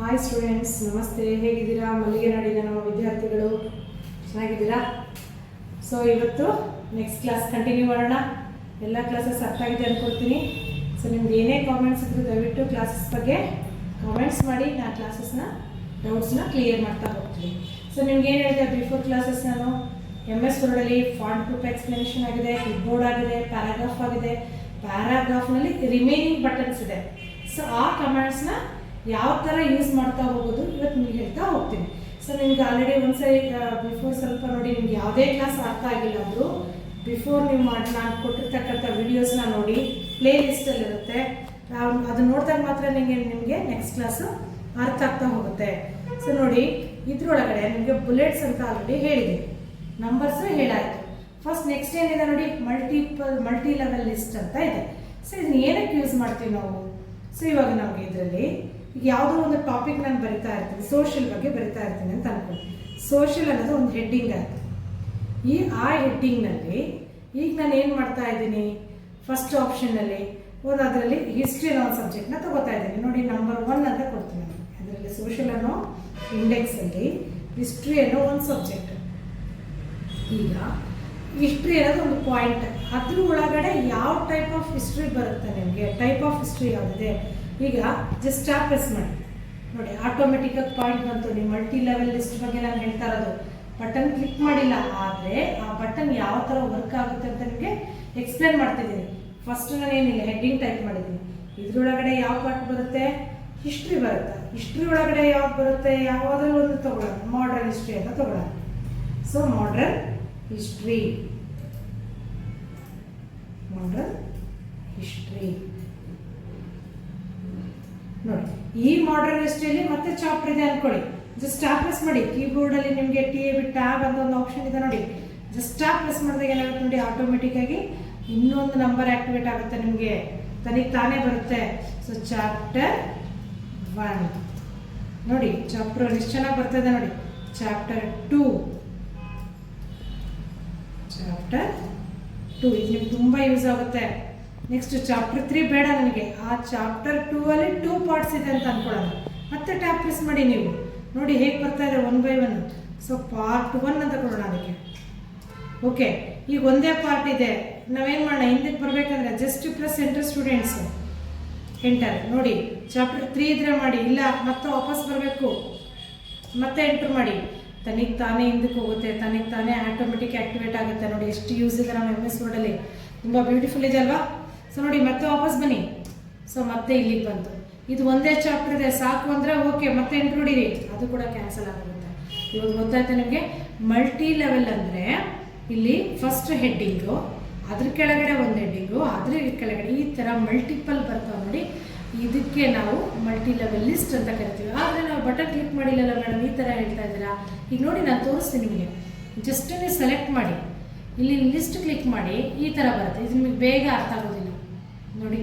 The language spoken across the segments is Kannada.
ಹಾಯ್ ಸ್ಟೂಡೆಂಟ್ಸ್ ನಮಸ್ತೆ, ಹೇಗಿದ್ದೀರಾ? ಮಲ್ಲಿಗೆ ನಾಡಿನ ನಮ್ಮ ವಿದ್ಯಾರ್ಥಿಗಳು, ಚೆನ್ನಾಗಿದ್ದೀರಾ? ಸೊ ಇವತ್ತು ನೆಕ್ಸ್ಟ್ ಕ್ಲಾಸ್ ಕಂಟಿನ್ಯೂ ಮಾಡೋಣ. ಎಲ್ಲ ಕ್ಲಾಸಸ್ ಅರ್ಥ ಆಗಿದೆ ಅಂದ್ಕೊಳ್ತೀನಿ ಸೊ ನಿಮ್ಗೆ ಏನೇ ಕಾಮೆಂಟ್ಸ್ ಇದ್ರು ದಯವಿಟ್ಟು ಕ್ಲಾಸಸ್ ಬಗ್ಗೆ ಕಾಮೆಂಟ್ಸ್ ಮಾಡಿ. ನಾನು ಕ್ಲಾಸಸ್ನ ಡೌಟ್ಸ್ನ ಕ್ಲಿಯರ್ ಮಾಡ್ತಾ ಹೋಗ್ತೀನಿ. ಸೊ ನಿಮ್ಗೆ ಏನು ಹೇಳಿದೆ? ಬಿಫೋರ್ ಕ್ಲಾಸಸ್ ನಾನು ಎಂ ಎಸ್ ವರ್ಡಲ್ಲಿ ಫಾಂಟ್ ಪ್ರೂಫ್ ಎಕ್ಸ್ಪ್ಲನೇಷನ್ ಆಗಿದೆ ಬೋರ್ಡ್ ಆಗಿದೆ ಪ್ಯಾರಾಗ್ರಾಫ್ ಆಗಿದೆ. ಪ್ಯಾರಾಗ್ರಾಫ್ನಲ್ಲಿ ರಿಮೈನಿಂಗ್ ಬಟನ್ಸ್ ಇದೆ. ಸೊ ಆ ಕಮಾಂಡ್ಸ್ನ ಯಾವ ಥರ ಯೂಸ್ ಮಾಡ್ತಾ ಹೋಗೋದು ಇವತ್ತು ನಿಮ್ಗೆ ಹೇಳ್ತಾ ಹೋಗ್ತೀನಿ. ಸೊ ನಿಮ್ಗೆ ಆಲ್ರೆಡಿ ಒಂದ್ಸರಿ ಬಿಫೋರ್ ಸ್ವಲ್ಪ ನೋಡಿ ನಿಮ್ಗೆ ಯಾವುದೇ ಕ್ಲಾಸ್ ಅರ್ಥ ಆಗಿಲ್ಲ ಅಂದರು ಬಿಫೋರ್ ನೀವು ಮಾಡಿ, ನಾನು ಕೊಟ್ಟಿರ್ತಕ್ಕಂಥ ವಿಡಿಯೋಸ್ನ ನೋಡಿ ಪ್ಲೇ ಲಿಸ್ಟಲ್ಲಿರುತ್ತೆ ಅದು ನೋಡಿದಾಗ ಮಾತ್ರ ನಿಮಗೆ ನಿಮಗೆ ನೆಕ್ಸ್ಟ್ ಕ್ಲಾಸು ಅರ್ಥ ಆಗ್ತಾ ಹೋಗುತ್ತೆ. ಸೊ ನೋಡಿ, ಇದ್ರೊಳಗಡೆ ನಿಮಗೆ ಬುಲೆಟ್ಸ್ ಅಂತ ಆಲ್ರೆಡಿ ಹೇಳಿದೆ. ನಂಬರ್ಸು ಹೇಳಾಯಿತು. ಫಸ್ಟ್ ನೆಕ್ಸ್ಟ್ ಏನಿದೆ ನೋಡಿ ಮಲ್ಟಿಪಲ್ ಮಲ್ಟಿ ಲೆವೆಲ್ ಲಿಸ್ಟ್ ಅಂತ ಇದೆ. ಸೊ ಇದನ್ನ ಏನಕ್ಕೆ ಯೂಸ್ ಮಾಡ್ತೀವಿ ನಾವು? ಸೊ ಇವಾಗ ನಮಗೆ ಇದರಲ್ಲಿ ಯಾವುದೋ ಒಂದು ಟಾಪಿಕ್ ನಾನು ಬರಿತಾ ಇರ್ತೀನಿ ಸೋಷಿಯಲ್ ಬಗ್ಗೆ ಬರಿತಾ ಇರ್ತೀನಿ ಅಂತ ಅನ್ಕೊಳ್ಳಿ ಸೋಷಿಯಲ್ ಅನ್ನೋದು ಒಂದು ಹೆಡ್ಡಿಂಗ್ ಆಯ್ತು. ಈ ಆ ಹೆಡ್ಡಿಂಗ್ನಲ್ಲಿ ಈಗ ನಾನು ಏನು ಮಾಡ್ತಾ ಇದ್ದೀನಿ? ಫಸ್ಟ್ ಆಪ್ಷನ್ನಲ್ಲಿ ಒಂದು ಅದರಲ್ಲಿ ಹಿಸ್ಟ್ರಿ ಅನ್ನೋ ಒಂದು ಸಬ್ಜೆಕ್ಟ್ನ ತಗೋತಾ ಇದ್ದೀನಿ. ನೋಡಿ ನಂಬರ್ ಒನ್ ಅಂತ ಕೊಡ್ತೀನಿ ಅದರಲ್ಲಿ ಸೋಷಿಯಲ್ ಅನ್ನೋ ಇಂಡೆಕ್ಸಲ್ಲಿ ಹಿಸ್ಟ್ರಿ ಅನ್ನೋ ಒಂದು ಸಬ್ಜೆಕ್ಟ್ ಈಗ ಹಿಸ್ಟ್ರಿ ಅನ್ನೋದು ಒಂದು ಪಾಯಿಂಟ್ ಅದ್ರ ಒಳಗಡೆ ಯಾವ ಟೈಪ್ ಆಫ್ ಹಿಸ್ಟ್ರಿ ಬರುತ್ತೆ ನಿಮಗೆ? ಟೈಪ್ ಆಫ್ ಹಿಸ್ಟ್ರಿ ಯಾವುದಿದೆ? ಈಗ ಜಸ್ಟ್ ಸ್ಟಾಪ್ ಪ್ರೆಸ್ ಮಾಡಿ. ನೋಡಿ ಆಟೋಮೆಟಿಕಾಗಿ ಪಾಯಿಂಟ್ ಬಂತು. ನೀವು ಮಲ್ಟಿ ಲೆವೆಲ್ ಲಿಸ್ಟ್ ಬಗ್ಗೆ ನಾನು ಹೇಳ್ತಾ ಇರೋದು. ಬಟನ್ ಕ್ಲಿಕ್ ಮಾಡಿಲ್ಲ, ಆದರೆ ಆ ಬಟನ್ ಯಾವ ಥರ ವರ್ಕ್ ಆಗುತ್ತೆ ಅಂತ ನಿಮಗೆ ಎಕ್ಸ್ಪ್ಲೇನ್ ಮಾಡ್ತಿದ್ದೀನಿ. ಫಸ್ಟ್ ನಾನು ಏನಿಲ್ಲ ಹೆಡ್ಡಿಂಗ್ ಟೈಪ್ ಮಾಡಿದ್ದೀನಿ. ಇದ್ರೊಳಗಡೆ ಯಾವ ಪಾರ್ಟ್ ಬರುತ್ತೆ? ಹಿಸ್ಟ್ರಿ ಬರುತ್ತೆ. ಹಿಸ್ಟ್ರಿ ಒಳಗಡೆ ಯಾವ್ದು ಬರುತ್ತೆ? ಯಾವುದಾದ್ರೂ ಒಂದು ತಗೊಳ್ಳೋಣ. ಮಾಡ್ರನ್ ಹಿಸ್ಟ್ರಿ ಅಂತ ತಗೊಳ್ಳೋಣ. So modern history modern history ನೋಡಿ, ಈ ಮಾಡರ್ನ್ ಹಿಸ್ಟ್ರಿಯಲ್ಲಿ ಮತ್ತೆ ಚಾಪ್ಟರ್ ಇದೆ ಅನ್ಕೊಳ್ಳಿ. ಜಸ್ಟ್ ಸ್ಟಾಪ್ ಪ್ರೆಸ್ ಮಾಡಿ. ಕೀಬೋರ್ಡಲ್ಲಿ ನಿಮಗೆ ಟಿ ಎ ಬಿ ಟ್ಯಾಬ್ ಅಂತ ಒಂದು ಆಪ್ಷನ್ ಇದೆ ನೋಡಿ. ಜಸ್ಟ್ ಸ್ಟಾಪ್ ಪ್ರೆಸ್ ಮಾಡಿದಾಗ ಏನಾಗುತ್ತೆ ನೋಡಿ ಆಟೋಮೆಟಿಕ್ ಆಗಿ ಇನ್ನೊಂದು ನಂಬರ್ ಆಕ್ಟಿವೇಟ್ ಆಗುತ್ತೆ ನಿಮಗೆ. ತನಿಗೆ ತಾನೇ ಬರುತ್ತೆ. ಸೊ ಚಾಪ್ಟರ್ ಒನ್ ನೋಡಿ ಚಾಪ್ಟರ್ ಎಷ್ಟು ಚೆನ್ನಾಗಿ ಬರ್ತದೆ ನೋಡಿ. ಚಾಪ್ಟರ್ ಟೂ ಚಾಪ್ಟರ್ ಟು ಇದು ನಿಮ್ಗೆ ತುಂಬ ಯೂಸ್ ಆಗುತ್ತೆ. ನೆಕ್ಸ್ಟ್ ಚಾಪ್ಟರ್ ತ್ರೀ ಬೇಡ ನನಗೆ. ಆ ಚಾಪ್ಟರ್ ಟೂ ಅಲ್ಲಿ ಟೂ ಪಾರ್ಟ್ಸ್ ಇದೆ ಅಂತ ಅನ್ಕೊಳ್ಳೋಣ. ಮತ್ತೆ ಟ್ಯಾಪ್ ಪ್ರೆಸ್ ಮಾಡಿ ನೀವು. ನೋಡಿ ಹೇಗೆ ಬರ್ತಾ ಇದೆ one by one so part one ಅಂತ ಕೊಡೋಣ ಅದಕ್ಕೆ. ಓಕೆ ಈಗ ಒಂದೇ ಪಾರ್ಟ್ ಇದೆ. ನಾವೇನು ಮಾಡೋಣ? ಹಿಂದಕ್ಕೆ ಬರಬೇಕಂದ್ರೆ just press enter students enter ನೋಡಿ ಚಾಪ್ಟರ್ ತ್ರೀ ಇದ್ರೆ ಮಾಡಿ. ಇಲ್ಲ, ಮತ್ತೆ ವಾಪಸ್ ಬರಬೇಕು. ಮತ್ತೆ ಎಂಟ್ರ್ ಮಾಡಿ. ತನಿಗೆ ತಾನೇ ಹಿಂದಕ್ಕೆ ಹೋಗುತ್ತೆ. ತನಿಗೆ ತಾನೇ ಆಟೋಮೆಟಿಕ್ ಆಕ್ಟಿವೇಟ್ ಆಗುತ್ತೆ. ನೋಡಿ, ಎಷ್ಟು ಯೂಸ್ ಇದೆ ನಮ್ಮ ಎಂ ಎಸ್ ವರ್ಡಲ್ಲಿ ತುಂಬ ಬ್ಯೂಟಿಫುಲ್ ಇದೆ ಅಲ್ವಾ? ಸೊ ನೋಡಿ, ಮತ್ತೆ ವಾಪಸ್ ಬನ್ನಿ. ಸೊ ಮತ್ತೆ ಇಲ್ಲಿಗೆ ಬಂತು. ಇದು ಒಂದೇ ಚಾಪ್ಟರ್ ಇದೆ, ಸಾಕು ಅಂದರೆ ಓಕೆ ಮತ್ತೆ ಹೊಡೀರಿ ಅದು ಕೂಡ ಕ್ಯಾನ್ಸಲ್ ಆಗುತ್ತೆ ಇವಾಗ ಗೊತ್ತಾಯ್ತು ನಿಮಗೆ? ಮಲ್ಟಿ ಲೆವೆಲ್ ಅಂದರೆ ಇಲ್ಲಿ ಫಸ್ಟ್ ಹೆಡ್ಡಿಂಗು ಅದ್ರ ಕೆಳಗಡೆ ಒಂದು ಹೆಡ್ಡಿಂಗು ಅದ್ರ ಕೆಳಗಡೆ ಈ ಥರ ಮಲ್ಟಿಪಲ್ ಬರ್ತಾವೆ ನೋಡಿ. ಇದಕ್ಕೆ ನಾವು ಮಲ್ಟಿ ಲೆವೆಲ್ ಲಿಸ್ಟ್ ಅಂತ ಕರಿತೀವಿ. ಆದರೆ ನಾವು ಬಟನ್ ಕ್ಲಿಕ್ ಮಾಡಿಲ್ಲಲ್ಲ ಮೇಡಮ್ ಈ ಥರ ಹೇಳ್ತಾ ಇದ್ದೀರಾ? ಈಗ ನೋಡಿ ನಾನು ತೋರಿಸ್ತೀನಿ ನಿಮಗೆ. ಜಸ್ಟ್ ನೀವು ಸೆಲೆಕ್ಟ್ ಮಾಡಿ. ಇಲ್ಲಿ ಲಿಸ್ಟ್ ಕ್ಲಿಕ್ ಮಾಡಿ, ಈ ಥರ ಬರುತ್ತೆ. ಇದು ನಿಮಗೆ ಬೇಗ ಅರ್ಥ ಆಗೋದಿಲ್ಲ. ನೋಡಿ,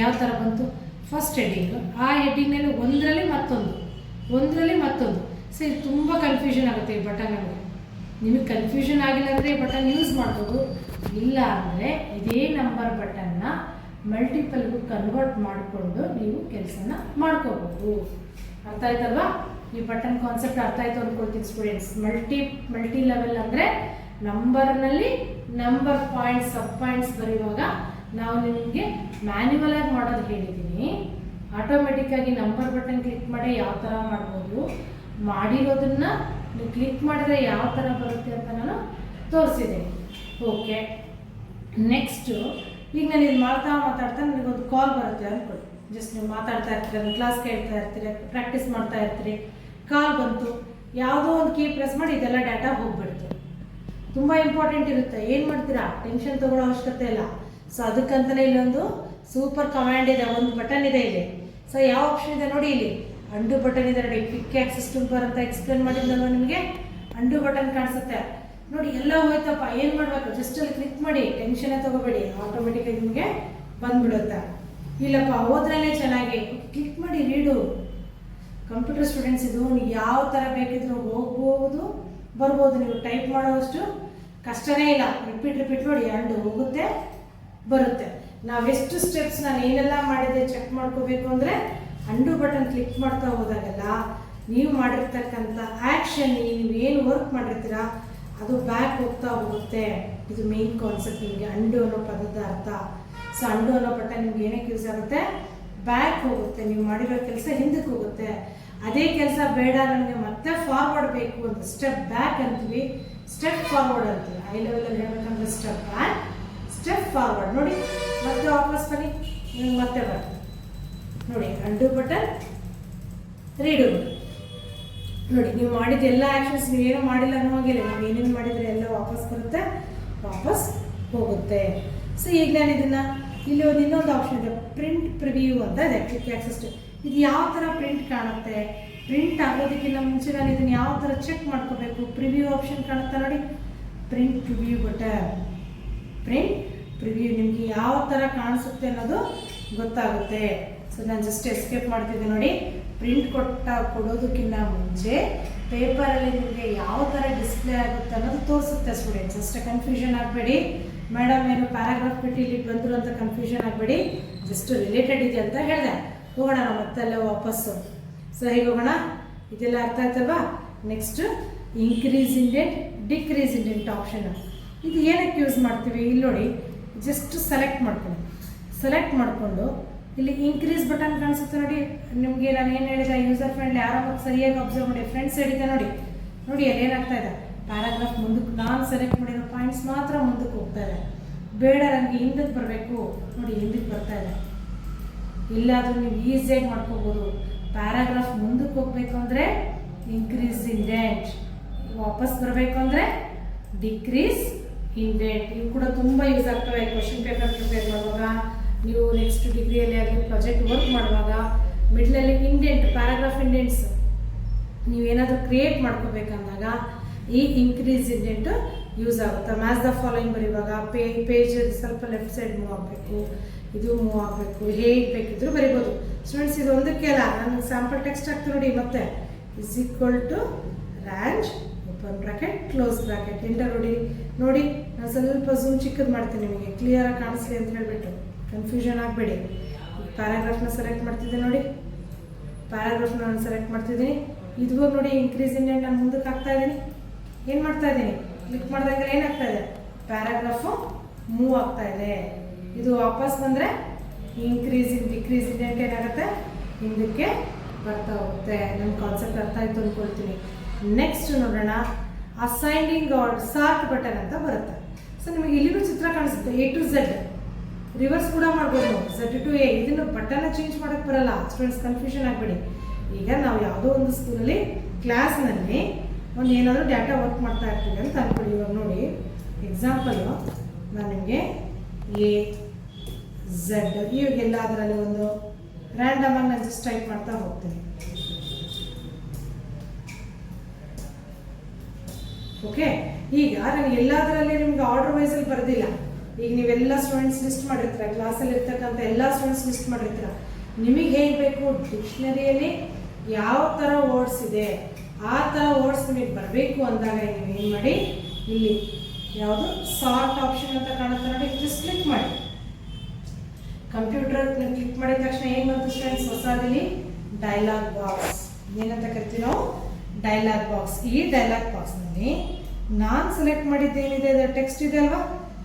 ಯಾವ ಥರ ಬಂತು? ಫಸ್ಟ್ ಹೆಡ್ಡಿಂಗು ಆ ಹೆಡ್ಡಿಂಗ್ನಲ್ಲಿ ಒಂದರಲ್ಲಿ ಮತ್ತೊಂದು ಒಂದರಲ್ಲಿ ಮತ್ತೊಂದು. ಸರಿ ತುಂಬ ಕನ್ಫ್ಯೂಷನ್ ಆಗುತ್ತೆ ಈ ಬಟನ್ ನಮಗೆ ನಿಮಗೆ ಕನ್ಫ್ಯೂಷನ್ ಆಗಿಲ್ಲ ಅಂದರೆ ಈ ಬಟನ್ ಯೂಸ್ ಮಾಡ್ಬೋದು. ಇಲ್ಲ ಅಂದರೆ ಇದೇ ನಂಬರ್ ಬಟನ್ನ ಮಲ್ಟಿಪಲ್ಗೂ ಕನ್ವರ್ಟ್ ಮಾಡಿಕೊಂಡು ನೀವು ಕೆಲಸನ ಮಾಡ್ಕೋಬೋದು. ಅರ್ಥ ಆಯ್ತಲ್ವಾ? ಈ ಬಟನ್ ಕಾನ್ಸೆಪ್ಟ್ ಅರ್ಥ ಆಯ್ತು ಅಂದ್ಕೊಳ್ತೀನಿ ಸ್ಟೂಡೆಂಟ್ಸ್ ಮಲ್ಟಿ ಮಲ್ಟಿ ಲೆವೆಲ್ ಅಂದರೆ ನಂಬರ್ನಲ್ಲಿ ನಂಬರ್ ಪಾಯಿಂಟ್ಸ್ ಸಬ್ ಪಾಯಿಂಟ್ಸ್ ಬರೆಯುವಾಗ ನಾವು ನಿಮಗೆ ಮ್ಯಾನ್ಯುವಲ್ ಆಗಿ ಮಾಡೋದು ಹೇಳಿದ್ದೀನಿ ಆಟೋಮೆಟಿಕ್ ಆಗಿ ನಂಬರ್ ಬಟನ್ ಕ್ಲಿಕ್ ಮಾಡಿ ಯಾವ ಥರ ಮಾಡ್ಬೋದು, ಮಾಡಿರೋದನ್ನ ನೀವು ಕ್ಲಿಕ್ ಮಾಡಿದ್ರೆ ಯಾವ ಥರ ಬರುತ್ತೆ ಅಂತ ನಾನು ತೋರಿಸಿದ್ದೀನಿ ಓಕೆ ನೆಕ್ಸ್ಟು ಈಗ ನಾನು ಇದು ಮಾಡ್ತಾ ಮಾತಾಡ್ತಾ ನನಗೊಂದು ಕಾಲ್ ಬರುತ್ತೆ ಅಂದ್ಕೊಳ್ಳಿ ಜಸ್ಟ್ ನೀವು ಮಾತಾಡ್ತಾ ಇರ್ತೀರ ಕ್ಲಾಸ್ ಕೇಳ್ತಾ ಇರ್ತೀರಿ ಪ್ರಾಕ್ಟೀಸ್ ಮಾಡ್ತಾ ಇರ್ತೀರಿ. ಕಾಲ್ ಬಂತು. ಯಾವುದೋ ಒಂದು ಕೀ ಪ್ರೆಸ್ ಮಾಡಿ ಇದೆಲ್ಲ ಡಾಟಾ ಹೋಗ್ಬಿಡ್ತು ತುಂಬ ಇಂಪಾರ್ಟೆಂಟ್ ಇರುತ್ತೆ. ಏನು ಮಾಡ್ತೀರಾ? ಟೆನ್ಷನ್ ತಗೊಳ್ಳೋ ಅವಶ್ಯಕತೆ ಇಲ್ಲ. ಸೊ ಅದಕ್ಕಂತಲೇ ಇಲ್ಲೊಂದು ಸೂಪರ್ ಕಮಾಂಡ್ ಇದೆ, ಒಂದು ಬಟನ್ ಇದೆ ಇಲ್ಲಿ. ಸೊ ಯಾವ ಆಪ್ಷನ್ ಇದೆ ನೋಡಿ ಇಲ್ಲಿ. ಅಂಡು ಬಟನ್ ಇದೆ ನೋಡಿ. ಕ್ವಿಕ್ ಆಕ್ಸೆಸ್ ಟೂಪರ್ ಅಂತ ಎಕ್ಸ್ಪ್ಲೇನ್ ಮಾಡಿದ್ನಲ್ವ ನಿಮಗೆ? ಅಂಡು ಬಟನ್ ಕಾಣಿಸುತ್ತೆ. ನೋಡಿ, ಎಲ್ಲ ಹೋಯ್ತಪ್ಪ. ಏನು ಮಾಡಬೇಕು? ಜಸ್ಟ್ ಅಲ್ಲಿ ಕ್ಲಿಕ್ ಮಾಡಿ. ಟೆನ್ಷನೇ ತಗೋಬೇಡಿ. ಆಟೋಮೆಟಿಕಾಗಿ ನಿಮಗೆ ಬಂದ್ಬಿಡುತ್ತೆ. ಇಲ್ಲಪ್ಪ ಹೋದ್ರೇ ಚೆನ್ನಾಗಿ. ಕ್ಲಿಕ್ ಮಾಡಿ ರೀಡು ಕಂಪ್ಯೂಟರ್ ಸ್ಟೂಡೆಂಟ್ಸ್ ಇದು ಯಾವ ಥರ ಬೇಕಿದ್ರೂ ಹೋಗ್ಬೋದು, ಬರ್ಬೋದು. ನೀವು ಟೈಪ್ ಮಾಡೋವಷ್ಟು ಕಷ್ಟನೇ ಇಲ್ಲ. ರಿಪೀಟ್ ರಿಪೀಟ್ ನೋಡಿ. ಅಂಡು ಹೋಗುತ್ತೆ. ಬರುತ್ತೆ. ನಾವೆಷ್ಟು ಸ್ಟೆಪ್ಸ್ ನಾನು ಏನೆಲ್ಲ ಮಾಡಿದೆ ಚೆಕ್ ಮಾಡ್ಕೋಬೇಕು ಅಂದರೆ ಅಂಡು ಬಟನ್ ಕ್ಲಿಕ್ ಮಾಡ್ತಾ ಹೋದಾಗೆಲ್ಲ ನೀವು ಮಾಡಿರ್ತಕ್ಕಂಥ ಆ್ಯಕ್ಷನ್ ನೀವು ಏನು ವರ್ಕ್ ಮಾಡಿರ್ತೀರಾ, ಅದು ಬ್ಯಾಕ್ ಹೋಗ್ತಾ ಹೋಗುತ್ತೆ. ಇದು ಮೇನ್ ಕಾನ್ಸೆಪ್ಟ್ ನಿಮಗೆ ಅಂಡು ಅನ್ನೋ ಪದದ ಅರ್ಥ. ಸೊ ಅಂಡು ಅನ್ನೋ ಬಟನ್ ನಿಮ್ಗೆ ಏನಕ್ಕೆ ಯೂಸ್ ಆಗುತ್ತೆ? ಬ್ಯಾಕ್ ಹೋಗುತ್ತೆ. ನೀವು ಮಾಡಿರೋ ಕೆಲಸ ಹಿಂದಕ್ಕೆ ಹೋಗುತ್ತೆ. ಅದೇ ಕೆಲಸ ಬೇಡ ನನಗೆ ಮತ್ತೆ ಫಾರ್ವರ್ಡ್ ಬೇಕು ಅಂತ ಸ್ಟೆಪ್ ಬ್ಯಾಕ್ ಅಂತೀವಿ. ಸ್ಟೆಪ್ ಫಾರ್ವರ್ಡ್ ಅಂತೀವಿ. ಹೈ ಲೆವೆಲಲ್ಲಿ ಹೇಳ್ಬೇಕಂದ್ರೆ ಸ್ಟೆಪ್ ಬ್ಯಾಕ್ ಸ್ಟೆಪ್ ಫಾರ್ವರ್ಡ್ ನೋಡಿ, ಮತ್ತೆ ವಾಪಸ್ ಬನ್ನಿ. ನೀವು ಮತ್ತೆ ಬರ್ತದೆ ನೋಡಿ ಅಂಡು ಬಟನ್ ರೀಡು ನೋಡಿ, ನೀವು ಮಾಡಿದ ಎಲ್ಲ ಆ್ಯಕ್ಷನ್ಸ್ ನೀವೇನು ಮಾಡಿಲ್ಲ ಅನ್ನೋ ಹಾಗೆ ನೀವು ಏನೇನು ಮಾಡಿದರೆ ಎಲ್ಲ ವಾಪಸ್ ಬರುತ್ತೆ, ವಾಪಸ್ ಹೋಗುತ್ತೆ. ಸೊ ಈಗ ನಾನು ಇದನ್ನು, ಇಲ್ಲಿ ಒಂದು ಇನ್ನೊಂದು ಆಪ್ಷನ್ ಇದೆ. ಪ್ರಿಂಟ್ ಪ್ರಿವ್ಯೂ ಅಂತ ಇದೆ ಕ್ಲಿಕ್ ಆ್ಯಕ್ಸಸ್ ಇದು ಯಾವ ಥರ ಪ್ರಿಂಟ್ ಕಾಣುತ್ತೆ? ಪ್ರಿಂಟ್ ಆಗೋದಕ್ಕಿಂತ ಮುಂಚೆ ನಾನು ಇದನ್ನು ಯಾವ ಥರ ಚೆಕ್ ಮಾಡ್ಕೋಬೇಕು? ಪ್ರಿವ್ಯೂ ಆಪ್ಷನ್ ಕಾಣುತ್ತೆ ನೋಡಿ. Print preview button print preview ನಿಮಗೆ ಯಾವ ಥರ ಕಾಣಿಸುತ್ತೆ ಅನ್ನೋದು ಗೊತ್ತಾಗುತ್ತೆ. ಸೊ ನಾನು ಜಸ್ಟ್ ಎಸ್ಕೇಪ್ ಮಾಡ್ತಿದ್ದೆ ನೋಡಿ. ಪ್ರಿಂಟ್ ಕೊಟ್ಟ ಕೊಡೋದಕ್ಕಿಂತ ಮುಂಚೆ ಪೇಪರಲ್ಲಿ ನಿಮಗೆ ಯಾವ ಥರ ಡಿಸ್ಪ್ಲೇ ಆಗುತ್ತೆ ಅನ್ನೋದು ತೋರಿಸುತ್ತೆ ಸ್ಟೂಡೆಂಟ್ಸ್ ಅಷ್ಟೇ ಕನ್ಫ್ಯೂಷನ್ ಆಗಬೇಡಿ. ಮೇಡಮ್ ಏನು ಪ್ಯಾರಾಗ್ರಾಫ್ ಬಿಟ್ಟು ಇಲ್ಲಿ ಬಂದರು ಅಂತ ಕನ್ಫ್ಯೂಷನ್ ಆಗಬೇಡಿ. ಜಸ್ಟ್ ರಿಲೇಟೆಡ್ ಇದೆ ಅಂತ ಹೇಳಿದೆ. ಹೋಗೋಣ ನಾವು ಮತ್ತೆಲ್ಲ ವಾಪಸ್ಸು. ಸೊ ಹೇಗೆ ಹೋಗೋಣ? ಇದೆಲ್ಲ ಅರ್ಥ ಆಯ್ತಲ್ವಾ? Next increase indent decrease indent option ಇದು ಏನಕ್ಕೆ ಯೂಸ್ ಮಾಡ್ತೀವಿ? ಇಲ್ಲಿ ನೋಡಿ. ಜಸ್ಟ್ ಸೆಲೆಕ್ಟ್ ಮಾಡ್ಕೊಳ್ಳಿ ಸೆಲೆಕ್ಟ್ ಮಾಡಿಕೊಂಡು, ಇಲ್ಲಿ ಇನ್ಕ್ರೀಸ್ ಬಟನ್ ಕಾಣಿಸುತ್ತೆ ನೋಡಿ. ನಿಮಗೆ ನಾನು ಏನು ಹೇಳಿದೆ ಯೂಸರ್ ಫ್ರೆಂಡ್ಲಿ ಯಾರೋ ಸರಿಯಾಗಿ ಅಬ್ಸರ್ವ್ ಮಾಡಿ. ಫ್ರೆಂಡ್ಸ್ ಹೇಳಿದೆ ನೋಡಿ. ನೋಡಿ, ಅಲ್ಲಿ ಏನಾಗ್ತಾ ಇದೆ? ಪ್ಯಾರಾಗ್ರಾಫ್ ಮುಂದಕ್ಕೆ ನಾನು ಸೆಲೆಕ್ಟ್ ಮಾಡಿರೋ ಪಾಯಿಂಟ್ಸ್ ಮಾತ್ರ ಮುಂದಕ್ಕೆ ಹೋಗ್ತಾ ಇದೆ. ಬೇಡ, ನನಗೆ ಹಿಂದಕ್ಕೆ ಬರಬೇಕು. ನೋಡಿ, ಹಿಂದಕ್ಕೆ ಬರ್ತಾ ಇದೆ. ಇಲ್ಲಾದರೂ ನೀವು ಈಸಿಯಾಗಿ ಮಾಡ್ಕೋಬೋದು. ಪ್ಯಾರಾಗ್ರಾಫ್ ಮುಂದಕ್ಕೆ ಹೋಗ್ಬೇಕು ಅಂದರೆ ಇನ್ಕ್ರೀಸ್ ಇಂಡೆಂಟ್ ವಾಪಸ್ ಬರಬೇಕು ಅಂದರೆ ಡಿಕ್ರೀಸ್ ಇಂಡೆಂಟ್ ಇವು ಕೂಡ ತುಂಬ ಯೂಸ್ ಆಗ್ತವೆ ಕ್ವಶನ್ ಪೇಪರ್ ಪ್ರಿಪೇರ್ ಮಾಡುವಾಗ. ನೀವು ನೆಕ್ಸ್ಟ್ ಡಿಗ್ರಿಯಲ್ಲಿ ಆಗಲಿ ಪ್ರಾಜೆಕ್ಟ್ ವರ್ಕ್ ಮಾಡುವಾಗ ಮಿಡ್ಲಲ್ಲಿ ಇಂಡೆಂಟ್ ಪ್ಯಾರಾಗ್ರಾಫ್ ಇಂಡೆಂಟ್ಸ್ ನೀವೇನಾದರೂ ಕ್ರಿಯೇಟ್ ಮಾಡ್ಕೋಬೇಕಂದಾಗ ಈ ಇನ್ಕ್ರೀಸ್ ಇಂಡೆಂಟ್ ಯೂಸ್ ಆಗುತ್ತೆ. ಮ್ಯಾಚ್ ದ ಫಾಲೋಯಿಂಗ್ ಬರೆಯುವಾಗ ಪೇ ಪೇಜ್ ಸ್ವಲ್ಪ ಲೆಫ್ಟ್ ಸೈಡ್ ಮೂವ್ ಆಗಬೇಕು, ಇದು ಮೂವ್ ಆಗಬೇಕು, ಹೇಗೆ ಬೇಕಿದ್ರು ಬರಿಬೋದು. ಸ್ಟೂಡೆಂಟ್ಸ್ ಇದು ಒಂದಕ್ಕೆ ಅಲ್ಲ ನಾನು ಸ್ಯಾಂಪಲ್ ಟೆಕ್ಸ್ಟ್ ಹಾಕ್ತೀನಿ ನೋಡಿ ಮತ್ತೆ. Is equal to range open bracket close bracket enter ನೋಡಿ ನೋಡಿ, ನಾನು ಸ್ವಲ್ಪ ಝೂಮ್ ಚಿಕ್ಕದು ಮಾಡ್ತೀನಿ ನಿಮಗೆ. ಕ್ಲಿಯರಾಗಿ ಕಾಣಿಸ್ಲಿ ಅಂತ ಹೇಳ್ಬಿಟ್ಟು. ಕನ್ಫ್ಯೂಷನ್ ಆಗಬೇಡಿ. ಪ್ಯಾರಾಗ್ರಾಫ್ನ ಸೆಲೆಕ್ಟ್ ಮಾಡ್ತಿದ್ದೆ ನೋಡಿ. ಪ್ಯಾರಾಗ್ರಾಫ್ನ ನಾನು ಸೆಲೆಕ್ಟ್ ಮಾಡ್ತಿದ್ದೀನಿ. ಇದು ನೋಡಿ ಇನ್ಕ್ರೀಸ್ ಇಂಡೆಂಟ್ ನಾನು ಮುಂದಕ್ಕೆ ಹಾಕ್ತಾ ಇದ್ದೀನಿ. ಏನು ಮಾಡ್ತಾ ಇದ್ದೀನಿ? ಕ್ಲಿಕ್ ಮಾಡಿದಾಗ ಏನಾಗ್ತಾ ಇದೆ? ಪ್ಯಾರಾಗ್ರಾಫು ಮೂವ್ ಆಗ್ತಾ ಇದೆ. ಇದು ವಾಪಸ್ ಬಂದರೆ ಇನ್ಕ್ರೀಸ್ ಇನ್ ಡಿಕ್ರೀಸ್ ಏನಾಗುತ್ತೆ? ಹಿಂದಕ್ಕೆ ಬರ್ತಾ ಹೋಗುತ್ತೆ. ನನ್ನ ಕಾನ್ಸೆಪ್ಟ್ ಅರ್ಥ ಆಯ್ತು ಅಂದ್ಕೊಳ್ತೀನಿ ನೆಕ್ಸ್ಟ್ ನೋಡೋಣ. ಅಸೈನಿಂಗ್ ಆರ್ಡ್ ಸಾರ್ಟ್ ಬಟನ್ ಅಂತ ಬರುತ್ತೆ. ಸೊ ನಿಮಗೆ ಇಲ್ಲಿಗೂ ಚಿತ್ರ ಕಾಣಿಸುತ್ತೆ. ಎ ಟು ಝೆಡ್ ರಿವರ್ಸ್ ಕೂಡ ಮಾಡ್ಬೋದು. ಝೆಡ್ ಟು ಎ ಇದನ್ನು ಬಟನ್ ಚೇಂಜ್ ಮಾಡೋಕ್ಕೆ ಬರಲ್ಲ. ಸ್ಟೂಡೆಂಟ್ಸ್ ಕನ್ಫ್ಯೂಷನ್ ಆಗಬೇಡಿ. ಈಗ ನಾವು ಯಾವುದೋ ಒಂದು ಸ್ಕೂಲಲ್ಲಿ ಕ್ಲಾಸ್ನಲ್ಲಿ ಒಂದು ಏನಾದರೂ ಡಾಟಾ ವರ್ಕ್ ಮಾಡ್ತಾ ಇರ್ತೀವಿ ಅಂತ ಅನ್ಕೊಳ್ಳಿ. ಇವಾಗ ನೋಡಿ. ಎಕ್ಸಾಂಪಲು ನಾನು ನಿಮಗೆ ಎ ಝೆಡ್ ಇವಾಗೆಲ್ಲ ಅದರಲ್ಲಿ ಒಂದು ರ್ಯಾಂಡಮ್ ಆಗಿ ನಾನು ಜಸ್ಟ್ ಟೈಪ್ ಮಾಡ್ತಾ ಹೋಗ್ತೀನಿ. ಓಕೆ ಈಗ ನಾನು ಎಲ್ಲದರಲ್ಲಿ ನಿಮ್ಗೆ ಆರ್ಡರ್ ವೈಸಲ್ಲಿ ಬರೋದಿಲ್ಲ. ಈಗ ನೀವೆಲ್ಲ ಸ್ಟೂಡೆಂಟ್ಸ್ ಲಿಸ್ಟ್ ಮಾಡಿರ್ತೀರ ಕ್ಲಾಸಲ್ಲಿ ಇರ್ತಕ್ಕಂಥ ಎಲ್ಲ ಸ್ಟೂಡೆಂಟ್ಸ್ ಲಿಸ್ಟ್ ಮಾಡಿರ್ತೀರ. ನಿಮಗೆ ಹೇಗೆ ಬೇಕು? ಡಿಕ್ಷನರಿಯಲ್ಲಿ ಯಾವ ಥರ ವರ್ಡ್ಸ್ ಇದೆ, ಆ ಥರ ವರ್ಡ್ಸ್ ನಿಮಗೆ ಬರಬೇಕು ಅಂದಾಗ ನೀವು ಏನು ಮಾಡಿ? ಇಲ್ಲಿ ಯಾವುದು? ಸಾರ್ಟ್ ಆಪ್ಷನ್ ಅಂತ ಕಾಣುತ್ತೆ ನೋಡಿ ಜಸ್ಟ್ ಕ್ಲಿಕ್ ಮಾಡಿ. ಕಂಪ್ಯೂಟರ್ ಕ್ಲಿಕ್ ಮಾಡಿದ ತಕ್ಷಣ ಏನು ಬಂತು ಸ್ಟೂಡೆಂಟ್ಸ್ ಹೊಸದಿಲ್ಲಿ ಡೈಲಾಗ್ ಬಾಕ್ಸ್ ಏನಂತ ಕರಿತೀವಿ ನಾವು? ಡೈಲಾಗ್ ಬಾಕ್ಸ್ ಈ ಡೈಲಾಗ್ ಬಾಕ್ಸ್ನಲ್ಲಿ ನಾನು ಸೆಲೆಕ್ಟ್ ಮಾಡಿದ್ದೇನಿದೆ ಟೆಕ್ಸ್ಟ್ ಇದೆ ಅಲ್ವಾ?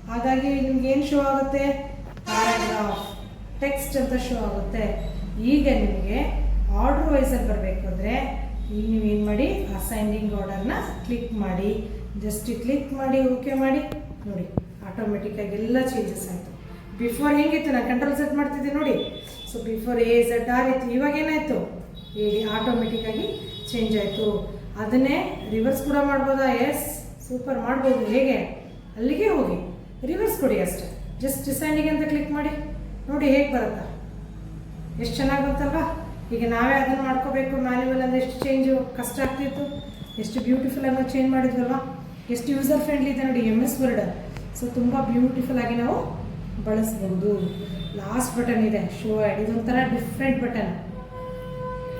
ಹಾಗಾಗಿ ನಿಮ್ಗೆ ಏನು ಶೋ ಆಗುತ್ತೆ? ಪ್ಯಾರಾಗ್ರಾಫ್ ಟೆಕ್ಸ್ಟ್ ಅಂತ ಶೋ ಆಗುತ್ತೆ. ಈಗ ನಿಮಗೆ ಆರ್ಡರ್ ವೈಸಲ್ಲಿ ಬರಬೇಕು ಅಂದರೆ ಈಗ ನೀವು ಏನು ಮಾಡಿ? ಅಸೈನಿಂಗ್ ಆರ್ಡರ್ನ ಕ್ಲಿಕ್ ಮಾಡಿ. ಜಸ್ಟ್ ಕ್ಲಿಕ್ ಮಾಡಿ ಓಕೆ ಮಾಡಿ. ನೋಡಿ ಆಟೋಮೆಟಿಕ್ಕಾಗಿ ಎಲ್ಲ ಚೇಂಜಸ್ ಆಯಿತು. ಬಿಫೋರ್ ಹೆಂಗಿತ್ತು? ನಾನು ಕಂಟ್ರೋಲ್ ಸೆಟ್ ಮಾಡ್ತಿದ್ದೆ ನೋಡಿ. So before A set R ಇತ್ತು. ಇವಾಗ ಏನಾಯಿತು? ಹೇಳಿ ಆಟೋಮೆಟಿಕ್ಕಾಗಿ ಚೇಂಜ್ ಆಯಿತು. ಅದನ್ನೇ ರಿವರ್ಸ್ ಕೂಡ ಮಾಡ್ಬೋದಾ? ಎಸ್ ಸೂಪರ್ ಮಾಡ್ಬೋದು ಹೇಗೆ? ಅಲ್ಲಿಗೆ ಹೋಗಿ. ರಿವರ್ಸ್ ಕೊಡಿ ಅಷ್ಟೇ. ಜಸ್ಟ್ ಡಿಸೈನಿಗೆ ಅಂತ ಕ್ಲಿಕ್ ಮಾಡಿ. ನೋಡಿ ಹೇಗೆ ಬರುತ್ತಾ? ಎಷ್ಟು ಚೆನ್ನಾಗಿ ಬರುತ್ತಲ್ವ? ಈಗ ನಾವೇ ಅದನ್ನು ಮಾಡ್ಕೋಬೇಕು. ಮ್ಯಾನ್ಯುವಲ್ ಅಂದರೆ ಎಷ್ಟು ಚೇಂಜು ಕಷ್ಟ ಆಗ್ತಿತ್ತು. ಎಷ್ಟು ಬ್ಯೂಟಿಫುಲ್ ಅನ್ನೋ ಚೇಂಜ್ ಮಾಡಿದ್ವಲ್ವಾ? ಎಷ್ಟು ಯೂಸರ್ ಫ್ರೆಂಡ್ಲಿ ಇದೆ ನೋಡಿ ಎಂ ಎಸ್ ವರ್ಡ್ ಸೊ ತುಂಬ ಬ್ಯೂಟಿಫುಲ್ ಆಗಿ ನಾವು ಬಳಸ್ಬೋದು. ಲಾಸ್ಟ್ ಬಟನ್ ಇದೆ. ಶೋ ಆ್ಯಡ್ ಇದೊಂಥರ ಡಿಫ್ರೆಂಟ್ ಬಟನ್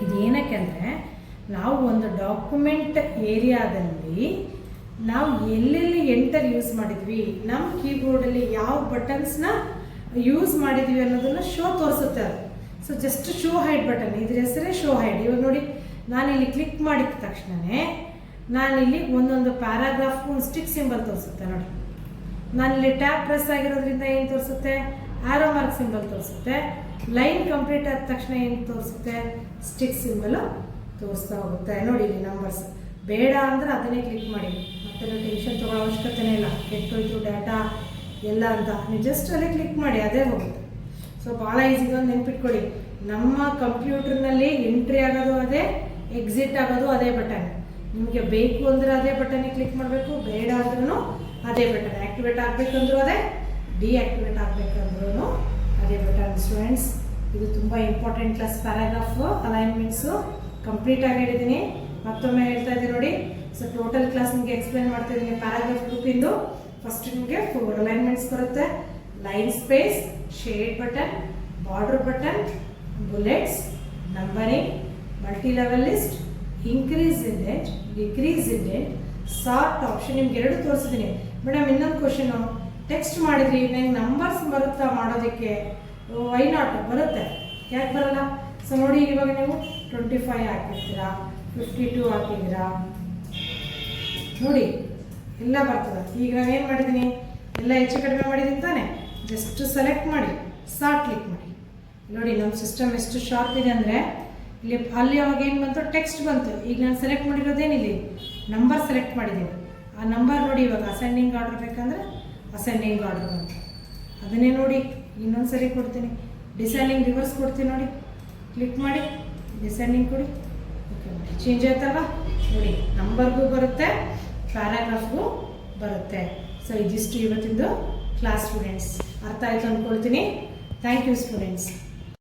ಇದೇನಕ್ಕೆ ಅಂದರೆ, ನಾವು ಒಂದು ಡಾಕ್ಯುಮೆಂಟ್ ಏರಿಯಾದಲ್ಲಿ ನಾವು ಎಲ್ಲೆಲ್ಲಿ ಎಂಟರ್ ಯೂಸ್ ಮಾಡಿದ್ವಿ ನಮ್ಮ ಕೀಬೋರ್ಡಲ್ಲಿ ಯಾವ ಬಟನ್ಸ್ನ ಯೂಸ್ ಮಾಡಿದ್ವಿ ಅನ್ನೋದನ್ನು ಶೋ ತೋರಿಸುತ್ತೆ. ಅದು so just show hide button ಇದ್ರ ಹೆಸರೇ ಶೋ ಹೈಡ್ ಇವಾಗ ನೋಡಿ, ನಾನಿಲ್ಲಿ ಕ್ಲಿಕ್ ಮಾಡಿದ ತಕ್ಷಣವೇ ನಾನಿಲ್ಲಿ ಒಂದೊಂದು ಪ್ಯಾರಾಗ್ರಾಫ್ ಸ್ಟಿಕ್ ಸಿಂಬಲ್ ತೋರಿಸುತ್ತೆ ನೋಡಿ. ನಾನಿಲ್ಲಿ ಟ್ಯಾಪ್ ಪ್ರೆಸ್ ಆಗಿರೋದ್ರಿಂದ ಏನು ತೋರಿಸುತ್ತೆ? ಆರೋ ಮಾರ್ಕ್ ಸಿಂಬಲ್ ತೋರಿಸುತ್ತೆ. ಲೈನ್ ಕಂಪ್ಲೀಟ್ ಆದ ತಕ್ಷಣ ಏನು ತೋರಿಸುತ್ತೆ? ಸ್ಟಿಕ್ ಸಿಂಬಲು ತೋರಿಸ್ತಾ ಹೋಗುತ್ತೆ. ನೋಡಿ ಇಲ್ಲಿ ನಂಬರ್ಸ್ ಬೇಡ ಅಂದ್ರೆ ಅದನ್ನೇ ಕ್ಲಿಕ್ ಮಾಡಿ. ಮತ್ತೆ ಟೆನ್ಷನ್ ತೊಗೊಳ್ಳೋ ಅವಶ್ಯಕತೆನೇ ಇಲ್ಲ. ಕೆಟ್ಟೋಯ್ತು ಡಾಟಾ ಎಲ್ಲ ಅಂತ. ನೀವು ಜಸ್ಟ್ ಅಲ್ಲೇ ಕ್ಲಿಕ್ ಮಾಡಿ, ಅದೇ ಹೋಗುತ್ತೆ. ಸೊ ಭಾಳ ಈಸಿಗೆ ನೆನ್ಪಿಟ್ಕೊಳ್ಳಿ. ನಮ್ಮ ಕಂಪ್ಯೂಟರ್ನಲ್ಲಿ ಎಂಟ್ರಿ ಆಗೋದು ಅದೇ ಎಕ್ಸಿಟ್ ಆಗೋದು ಅದೇ ಬಟನ್ ನಿಮಗೆ ಬೇಕು ಅಂದ್ರೆ ಅದೇ ಬಟನ್ಗೆ ಕ್ಲಿಕ್ ಮಾಡಬೇಕು, ಬೇಡ ಅಂದ್ರೂ ಅದೇ ಬಟನ್ ಆ್ಯಕ್ಟಿವೇಟ್ ಆಗಬೇಕಂದ್ರೂ ಅದೇ ಡಿಆಕ್ಟಿವೇಟ್ ಆಗಬೇಕಂದ್ರೂ ಅದೇ ಬಟನ್ ಸ್ಟೂಡೆಂಟ್ಸ್ ಇದು ತುಂಬ important class paragraph alignments complete ಆಗಿ ಹೇಳಿದ್ದೀನಿ. ಮತ್ತೊಮ್ಮೆ ಹೇಳ್ತಾ ಇದ್ದೀನಿ ನೋಡಿ. ಸೊ ಟೋಟಲ್ ಕ್ಲಾಸ್ ನಿಮಗೆ ಎಕ್ಸ್ಪ್ಲೈನ್ ಮಾಡ್ತಾ ಇದ್ದೀನಿ ಪ್ಯಾರಾಗ್ರಾಫ್ ಗ್ರೂಪಿಂದು ಫಸ್ಟ್ ನಿಮಗೆ ಫೋರ್ ಅಲೈನ್ಮೆಂಟ್ಸ್ ಬರುತ್ತೆ. Line space shade button border button bullets numbering multi level list increase indent decrease indent sort option ನಿಮ್ಗೆ ಎರಡು ತೋರಿಸಿದ್ದೀನಿ. ಮೇಡಮ್ ಇನ್ನೊಂದು ಕ್ವಶನು ಟೆಕ್ಸ್ಟ್ ಮಾಡಿದ್ರಿ ನಂಗೆ ನಂಬರ್ಸ್ ಬರುತ್ತಾ ಮಾಡೋದಕ್ಕೆ? ವೈ ನಾಟ್ ಬರುತ್ತೆ. ಯಾಕೆ ಬರಲ್ಲ? ಸೊ ನೋಡಿ, ಇವಾಗ ನೀವು ಟ್ವೆಂಟಿ ಫೈವ್ ಹಾಕಿರ್ತೀರಾ ಫಿಫ್ಟಿ ಟೂ ಹಾಕಿದ್ದೀರಾ ನೋಡಿ, ಎಲ್ಲ ಬರ್ತದೆ. ಈಗ ಏನು ಮಾಡಿದ್ದೀನಿ ಎಲ್ಲ ಹೆಚ್ಚು ಕಡಿಮೆ ಮಾಡಿದ್ದೀನಿ ತಾನೆ? ಜಸ್ಟ್ ಸೆಲೆಕ್ಟ್ ಮಾಡಿ ಸಾರ್ಟ್ ಕ್ಲಿಕ್ ಮಾಡಿ. ನೋಡಿ ನಮ್ಮ ಸಿಸ್ಟಮ್ ಎಷ್ಟು ಶಾರ್ಪ್ ಇದೆ ಅಂದರೆ, ಇಲ್ಲಿ ಅಲ್ಲಿ ಅವಾಗ ಏನು ಬಂತು? ಟೆಕ್ಸ್ಟ್ ಬಂತು. ಈಗ ನಾನು ಸೆಲೆಕ್ಟ್ ಮಾಡಿರೋದೇನಿಲ್ಲ? ನಂಬರ್ ಸೆಲೆಕ್ಟ್ ಮಾಡಿದ್ದೀನಿ ಆ ನಂಬರ್ ನೋಡಿ ಇವಾಗ ಅಸೆಂಡಿಂಗ್ ಆರ್ಡರ್ ಬೇಕಂದ್ರೆ ಅಸೆಂಡಿಂಗ್ ಆರ್ಡರ್ ಬಂತು. ಅದನ್ನೇ ನೋಡಿ, ಇನ್ನೊಂದು ಸರಿ ಕೊಡ್ತೀನಿ. ಡಿಸೈನಿಂಗ್ ರಿವರ್ಸ್ ಕೊಡ್ತೀನಿ ನೋಡಿ. ಕ್ಲಿಕ್ ಮಾಡಿ ಡಿಸೈನಿಂಗ್ ಕೊಡಿ. ಓಕೆ ಚೇಂಜ್ ಆಯ್ತಲ್ವಾ? ನೋಡಿ ನಂಬರ್ಗೂ ಬರುತ್ತೆ. ಪ್ಯಾರಾಗ್ರಾಫ್ಗೂ ಬರುತ್ತೆ. ಸೊ ಇದಿಷ್ಟು ಇವತ್ತಿಂದು ಕ್ಲಾಸ್ ಸ್ಟೂಡೆಂಟ್ಸ್. ಅರ್ಥ ಆಯ್ತು ಅಂದ್ಕೊಳ್ತೀನಿ ಥ್ಯಾಂಕ್ ಯು ಸ್ಟೂಡೆಂಟ್ಸ್.